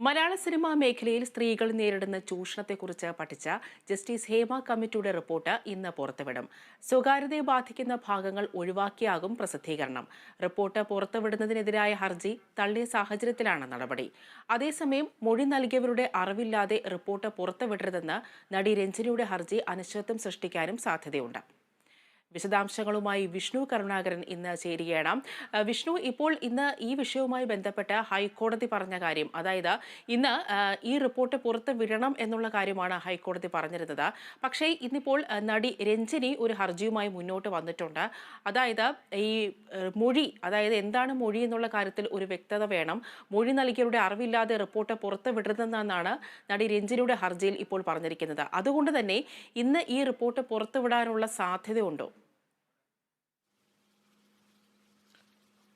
മലയാള cinema മേഖലയിൽ സ്ത്രീകൾ നേരിടുന്ന ചൂഷണത്തെക്കുറിച്ച് പഠിച്ച ജസ്റ്റിസ് ഹേമ കമ്മിറ്റിയുടെ റിപ്പോർട്ട് ഇന്ന് പുറത്തുവിടും. സ്വകാര്യതയെ ബാധിക്കുന്ന ഭാഗങ്ങൾ ഒഴിവാക്കിയാകും പ്രസിദ്ധീകരണം. റിപ്പോർട്ട് പുറത്തുവിടുന്നതിനെതിരായ ഹർജി തള്ളിയ സാഹചര്യത്തിലാണ് നടപടി. അതേസമയം മൊഴി നൽകിയവരുടെ അറിവില്ലാതെ റിപ്പോർട്ട് പുറത്തുവിടരുതെന്ന് നടി രഞ്ജനിയുടെ ഹർജി അനിശ്ചിതത്വം സൃഷ്ടിക്കാനും സാധ്യതയുണ്ട്. വിശദാംശങ്ങളുമായി വിഷ്ണു കരുണാകരൻ ഇന്ന് ചേരുകയാണ്. വിഷ്ണു ഇപ്പോൾ ഇന്ന് ഈ വിഷയവുമായി ബന്ധപ്പെട്ട് ഹൈക്കോടതി പറഞ്ഞ കാര്യം അതായത് ഇന്ന് ഈ റിപ്പോർട്ട് പുറത്ത് വിടണം എന്നുള്ള കാര്യമാണ് ഹൈക്കോടതി പറഞ്ഞിരുന്നത്. പക്ഷേ ഇന്നിപ്പോൾ നടി രഞ്ജിനി ഒരു ഹർജിയുമായി മുന്നോട്ട് വന്നിട്ടുണ്ട്. അതായത് ഈ മൊഴി അതായത് എന്താണ് മൊഴി എന്നുള്ള കാര്യത്തിൽ ഒരു വ്യക്തത വേണം. മൊഴി നൽകിയവരുടെ അറിവില്ലാതെ റിപ്പോർട്ട് പുറത്ത് വിടരുതെന്നാണ് നടി രഞ്ജിനിയുടെ ഹർജിയിൽ ഇപ്പോൾ പറഞ്ഞിരിക്കുന്നത്. അതുകൊണ്ട് തന്നെ ഇന്ന് ഈ റിപ്പോർട്ട് പുറത്തുവിടാനുള്ള സാധ്യതയുണ്ടോ?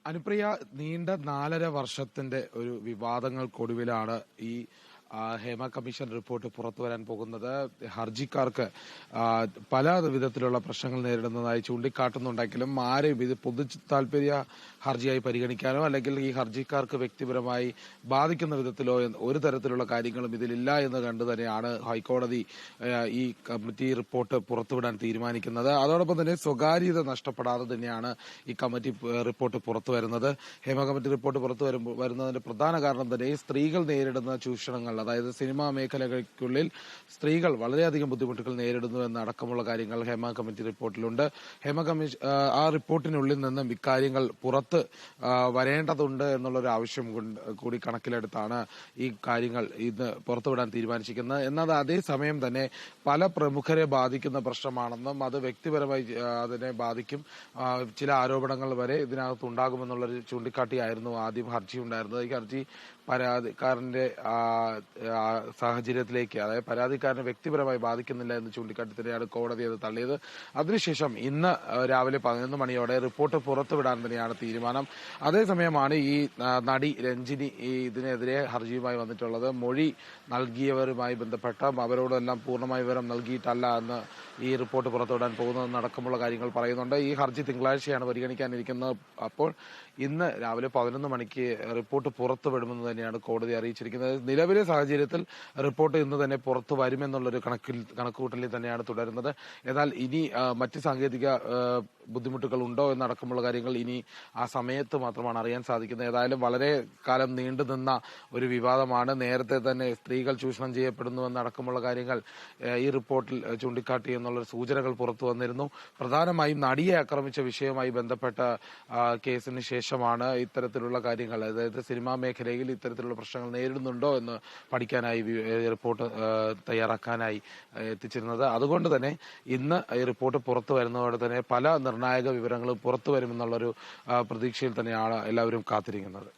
അനുപ്രിയ നീണ്ട നാലര വർഷത്തിന്റെ ഒരു വിവാദങ്ങൾക്കൊടുവിലാണ് ഈ ഹേമ കമ്മീഷൻ റിപ്പോർട്ട് പുറത്തു വരാൻ പോകുന്നത്. ഹർജിക്കാർക്ക് പല വിധത്തിലുള്ള പ്രശ്നങ്ങൾ നേരിടുന്നതായി ചൂണ്ടിക്കാട്ടുന്നുണ്ടെങ്കിലും ആരെയും ഇത് പൊതു താല്പര്യ ഹർജിയായി പരിഗണിക്കാനോ അല്ലെങ്കിൽ ഈ ഹർജിക്കാർക്ക് വ്യക്തിപരമായി ബാധിക്കുന്ന വിധത്തിലോ ഒരു തരത്തിലുള്ള കാര്യങ്ങളും ഇതിലില്ല എന്ന് കണ്ടു തന്നെയാണ് ഹൈക്കോടതി ഈ കമ്മിറ്റി റിപ്പോർട്ട് പുറത്തുവിടാൻ തീരുമാനിക്കുന്നത്. അതോടൊപ്പം തന്നെ സ്വകാര്യത നഷ്ടപ്പെടാതെ തന്നെയാണ് ഈ കമ്മിറ്റി റിപ്പോർട്ട് പുറത്തു വരുന്നത് ഹേമ കമ്മിറ്റി റിപ്പോർട്ട് പുറത്തു വരുമ്പോൾ വരുന്നതിന്റെ പ്രധാന കാരണം തന്നെ സ്ത്രീകൾ നേരിടുന്ന ചൂഷണങ്ങൾ അതായത് സിനിമാ മേഖലകൾക്കുള്ളിൽ സ്ത്രീകൾ വളരെയധികം ബുദ്ധിമുട്ടുകൾ നേരിടുന്നു എന്നടക്കമുള്ള കാര്യങ്ങൾ ഹേമ കമ്മിറ്റി റിപ്പോർട്ടിലുണ്ട്. ഹേമ കമ്മീഷൻ ആ റിപ്പോർട്ടിനുള്ളിൽ നിന്നും ഇക്കാര്യങ്ങൾ പുറത്ത് വരേണ്ടതുണ്ട് എന്നുള്ള ഒരു ആവശ്യം കൂടി കണക്കിലെടുത്താണ് ഈ കാര്യങ്ങൾ ഇന്ന് പുറത്തുവിടാൻ തീരുമാനിച്ചിരിക്കുന്നത്. എന്നാൽ അതേസമയം തന്നെ പല പ്രമുഖരെ ബാധിക്കുന്ന പ്രശ്നമാണെന്നും അത് വ്യക്തിപരമായി അതിനെ ബാധിക്കും. ചില ആരോപണങ്ങൾ വരെ ഇതിനകത്ത് ഉണ്ടാകുമെന്നുള്ളൊരു ചൂണ്ടിക്കാട്ടിയായിരുന്നു ആദ്യം ഹർജി ഉണ്ടായിരുന്നത്. ഈ ഹർജി പരാതിക്കാരന്റെ സാഹചര്യത്തിലേക്ക് അതായത് പരാതിക്കാരനെ വ്യക്തിപരമായി ബാധിക്കുന്നില്ല എന്ന് ചൂണ്ടിക്കാട്ടി കോടതി അത് തള്ളിയത്. അതിനുശേഷം ഇന്ന് രാവിലെ പതിനൊന്ന് മണിയോടെ റിപ്പോർട്ട് പുറത്തുവിടാൻ തന്നെയാണ് തീരുമാനം. അതേസമയമാണ് ഈ നടി രഞ്ജിനി ഇതിനെതിരെ ഹർജിയുമായി വന്നിട്ടുള്ളത്. മൊഴി നൽകിയവരുമായി ബന്ധപ്പെട്ട അവരോടെല്ലാം പൂർണമായ വിവരം നൽകിയിട്ടല്ല എന്ന് ഈ റിപ്പോർട്ട് പുറത്തുവിടാൻ പോകുന്നതെന്നടക്കമുള്ള കാര്യങ്ങൾ പറയുന്നുണ്ട്. ഈ ഹർജി തിങ്കളാഴ്ചയാണ് പരിഗണിക്കാനിരിക്കുന്നത്. അപ്പോൾ ഇന്ന് രാവിലെ പതിനൊന്ന് മണിക്ക് റിപ്പോർട്ട് പുറത്തുവിടുമെന്ന് തന്നെയാണ് കോടതി അറിയിച്ചിരിക്കുന്നത്. നിലവിലെ സാഹചര്യത്തിൽ റിപ്പോർട്ട് ഇന്ന് തന്നെ പുറത്തു വരുമെന്നുള്ളൊരു കണക്കിൽ കണക്കുകൂട്ടലിൽ തന്നെയാണ് തുടരുന്നത്. എന്നാൽ ഇനി മറ്റ് സാങ്കേതിക ബുദ്ധിമുട്ടുകൾ ഉണ്ടോ എന്നടക്കമുള്ള കാര്യങ്ങൾ ഇനി ആ സമയത്ത് മാത്രമാണ് അറിയാൻ സാധിക്കുന്നത്. ഏതായാലും വളരെ കാലം നീണ്ടു നിന്ന ഒരു വിവാദമാണ്. നേരത്തെ തന്നെ സ്ത്രീകൾ ചൂഷണം ചെയ്യപ്പെടുന്നു എന്നടക്കമുള്ള കാര്യങ്ങൾ ഈ റിപ്പോർട്ടിൽ ചൂണ്ടിക്കാട്ടി എന്നുള്ള സൂചനകൾ പുറത്തു വന്നിരുന്നു. പ്രധാനമായും നടിയെ ആക്രമിച്ച വിഷയവുമായി ബന്ധപ്പെട്ട കേസിന് ശേഷമാണ് ഇത്തരത്തിലുള്ള കാര്യങ്ങൾ. അതായത് സിനിമാ മേഖലയിൽ ഇത്തരത്തിലുള്ള പ്രശ്നങ്ങൾ നേരിടുന്നുണ്ടോ എന്ന് പഠിക്കാനായി റിപ്പോർട്ട് തയ്യാറാക്കാനായി എത്തിച്ചിരുന്നത്. അതുകൊണ്ട് തന്നെ ഇന്ന് ഈ റിപ്പോർട്ട് പുറത്തു വരുന്നതോടെ തന്നെ പല നിർണായക വിവരങ്ങൾ പുറത്തു വരുമെന്നുള്ളൊരു പ്രതീക്ഷയിൽ തന്നെയാണ് എല്ലാവരും കാത്തിരിക്കുന്നത്.